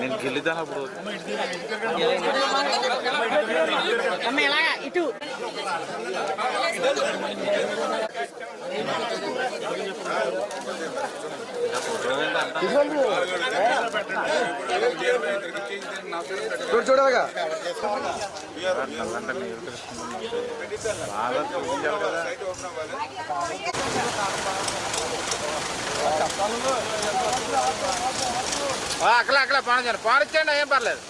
నేను గెలిదాను అప్పుడు అమ్మ ఇటు. చూడగా అక్కడ అక్కడ కలుస్తుంది. బాగా చూపించాలి కదా ఆ, అక్కలే పానించండి పానిచ్చండి ఏం పర్లేదు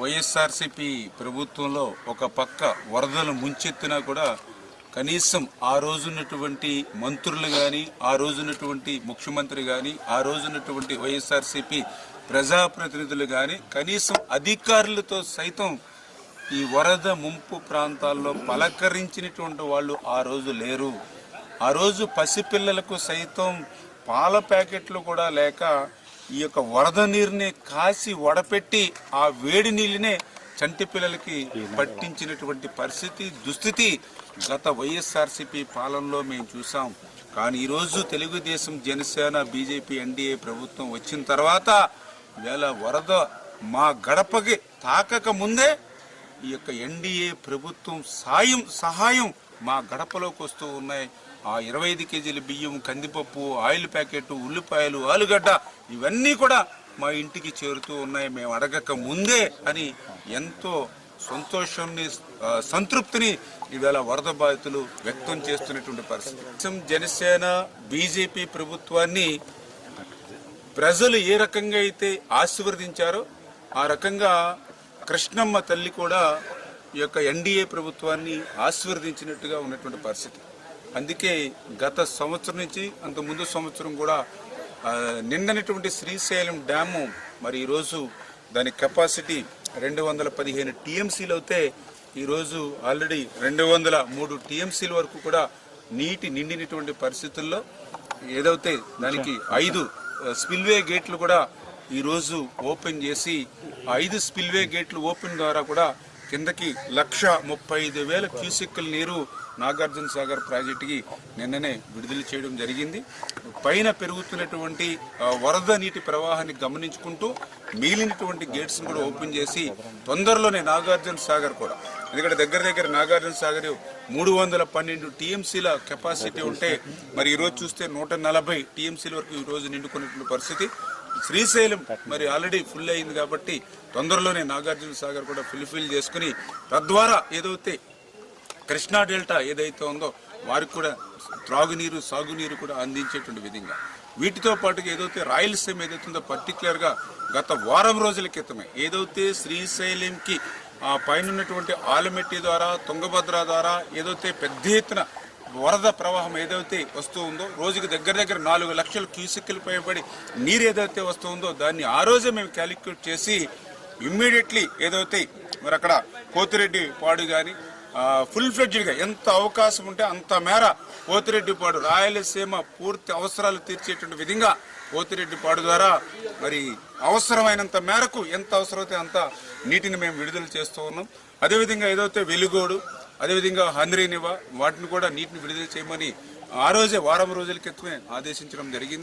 వైఎస్ఆర్సిపి ప్రభుత్వంలో ఒక పక్క వరదలు ముంచెత్తినా కూడా కనీసం ఆ రోజున్నటువంటి మంత్రులు కానీ ఆ రోజున్నటువంటి ముఖ్యమంత్రి కానీ ఆ రోజున్నటువంటి వైఎస్ఆర్సిపి ప్రజాప్రతినిధులు కానీ కనీసం అధికారులతో సైతం ఈ వరద ముంపు ప్రాంతాల్లో పలకరించినటువంటి వాళ్ళు ఆ రోజు లేరు. ఆ రోజు పసిపిల్లలకు సైతం పాల ప్యాకెట్లు కూడా లేక ఈ యొక్క వరద నీరుని కాసి వడపెట్టి ఆ వేడి నీళ్ళనే చంటి పిల్లలకి పట్టించినటువంటి పరిస్థితి దుస్థితి గత వైఎస్ఆర్సీపీ పాలనలో మేము చూసాం. కానీ ఈరోజు తెలుగుదేశం జనసేన బీజేపీ ఎన్డీఏ ప్రభుత్వం వచ్చిన తర్వాత వేళ వరద మా గడపకి తాకక ముందే ఈ యొక్క ఎన్డీఏ ప్రభుత్వం సాయం సహాయం మా గడపలోకి వస్తూ ఉన్నాయి. ఆ ఇరవై ఐదు కేజీల బియ్యం కందిపప్పు ఆయిల్ ప్యాకెట్ ఉల్లిపాయలు ఆలుగడ్డ ఇవన్నీ కూడా మా ఇంటికి చేరుతూ ఉన్నాయి. మేము అడగక ముందే అని ఎంతో సంతోషాన్ని సంతృప్తిని ఇవాళ వరద బాధితులు వ్యక్తం చేస్తున్నటువంటి పరిస్థితి. జనసేన బీజేపీ ప్రభుత్వాన్ని ప్రజలు ఏ రకంగా అయితే ఆశీర్వదించారో ఆ రకంగా కృష్ణమ్మ తల్లి కూడా ఈ యొక్క ఎన్డీఏ ప్రభుత్వాన్ని ఆశీర్వదించినట్టుగా ఉన్నటువంటి పరిస్థితి. అందుకే గత సంవత్సరం నుంచి అంత ముందు సంవత్సరం కూడా ఆ, నిండనటువంటి శ్రీశైలం డ్యాము మరి ఈరోజు దాని కెపాసిటీ రెండు వందల పదిహేను టీఎంసీలు అయితే ఈరోజు ఆల్రెడీ రెండు వందల మూడు టీఎంసీల వరకు కూడా నీటి నిండినటువంటి పరిస్థితుల్లో ఏదైతే దానికి ఐదు స్పిల్వే గేట్లు కూడా ఈరోజు ఓపెన్ చేసి ఐదు స్పిల్వే గేట్లు ఓపెన్ ద్వారా కూడా కిందకి లక్ష ముప్పై ఐదు వేల క్యూసెక్కుల నీరు నాగార్జున సాగర్ ప్రాజెక్టుకి నిన్ననే విడుదల చేయడం జరిగింది. పైన పెరుగుతున్నటువంటి వరద నీటి ప్రవాహాన్ని గమనించుకుంటూ మిగిలినటువంటి గేట్స్ని కూడా ఓపెన్ చేసి తొందరలోనే నాగార్జున సాగర్ కూడా. ఎందుకంటే దగ్గర దగ్గర నాగార్జున సాగర్ మూడు వందల పన్నెండు టీఎంసీల కెపాసిటీ ఉంటే మరి ఈరోజు చూస్తే నూట నలభై టీఎంసీల వరకు ఈరోజు నిండుకున్నటువంటి పరిస్థితి. శ్రీశైలం మరి ఆల్రెడీ ఫుల్ అయింది కాబట్టి తొందరలోనే నాగార్జున సాగర్ కూడా ఫుల్ఫిల్ చేసుకుని తద్వారా ఏదైతే కృష్ణా డెల్టా ఏదైతే ఉందో వారికి కూడా త్రాగునీరు సాగునీరు కూడా అందించేటువంటి విధంగా. వీటితో పాటుగా ఏదైతే రాయలసీమ ఏదైతే ఉందో పర్టికులర్గా గత వారం రోజుల క్రితమే ఏదైతే శ్రీశైలంకి ఆ పైన ఉన్నటువంటి ఆలమెట్టి ద్వారా తుంగభద్ర ద్వారా ఏదైతే పెద్ద ఎత్తున వరద ప్రవాహం ఏదైతే వస్తూ ఉందో రోజుకి దగ్గర దగ్గర నాలుగు లక్షల క్యూసెక్కులు పైబడి నీరు ఏదైతే వస్తూ ఉందో దాన్ని ఆ రోజే మేము క్యాలిక్యులేట్ చేసి ఇమ్మీడియట్లీ ఏదైతే మరి అక్కడ కోతిరెడ్డి పాడు కానీ ఫుల్ ఫ్లెడ్జ్డ్గా ఎంత అవకాశం ఉంటే అంత మేర పోతిరెడ్డిపాడు రాయలసీమ పూర్తి అవసరాలు తీర్చేటువంటి విధంగా పోతిరెడ్డిపాడు ద్వారా మరి అవసరమైనంత మేరకు ఎంత అవసరమైతే అంత నీటిని మేము విడుదల చేస్తూ ఉన్నాం. అదేవిధంగా ఏదైతే వెలుగోడు అదేవిధంగా హంద్రీనివా వాటిని కూడా నీటిని విడుదల చేయమని ఆ రోజే వారం రోజుల క్రితమే ఆదేశించడం జరిగింది.